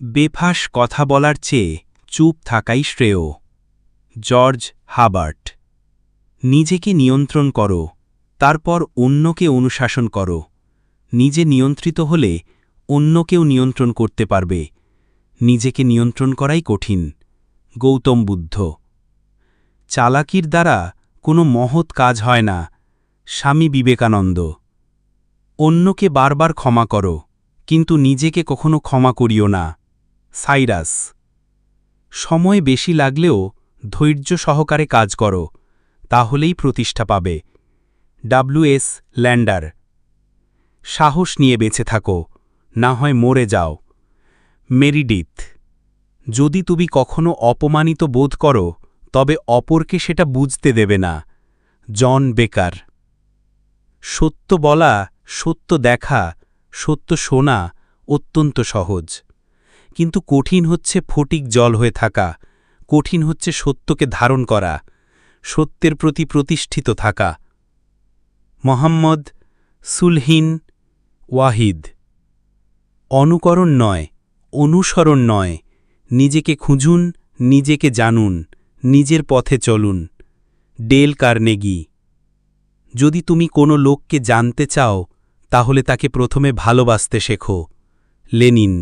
বেফাস কথা বলার চেয়ে চুপ থাকাই শ্রেয়। জর্জ হাবার্ট, নিজেকে নিয়ন্ত্রণ করো, তারপর অন্যকে অনুশাসন করো। নিজে নিয়ন্ত্রিত হলে অন্যকেও নিয়ন্ত্রণ করতে পারবে। নিজেকে নিয়ন্ত্রণ করাই কঠিন। গৌতম বুদ্ধ, চালাকির দ্বারা কোনো মহৎ কাজ হয় না। স্বামী বিবেকানন্দ, অন্যকে বারবার ক্ষমা করো, কিন্তু নিজেকে কখনো ক্ষমা করিও না। সাইরাস। সময় বেশি লাগলেও ধৈর্য সহকারে কাজ করো, তাহলেই প্রতিষ্ঠা পাবে। WS Landor. সাহস নিয়ে বেঁচে থাকো, না হয় মরে যাও। মেরিডিথ। যদি তুমি কখনো অপমানিত বোধ করো, তবে অপরকে সেটা বুঝতে দেবে না। জন বেকার। সত্য বলা, সত্য দেখা, সত্য শোনা অত্যন্ত সহজ। কিন্তু কঠিন হচ্ছে ফটিক জল হয়ে থাকা, কঠিন হচ্ছে সত্যকে ধারণ করা, সত্যের প্রতি প্রতিষ্ঠিত থাকা। মোহাম্মদ সুলহিন ওয়াহিদ, অনুকরণ নয়, অনুসরণ নয়, নিজেকে খুঁজুন, নিজেকে জানুন, নিজের পথে চলুন। ডেল কার্নেগি, যদি তুমি কোনো লোককে জানতে চাও, তাহলে তাকে প্রথমে ভালোবাসতে শেখো। লেনিন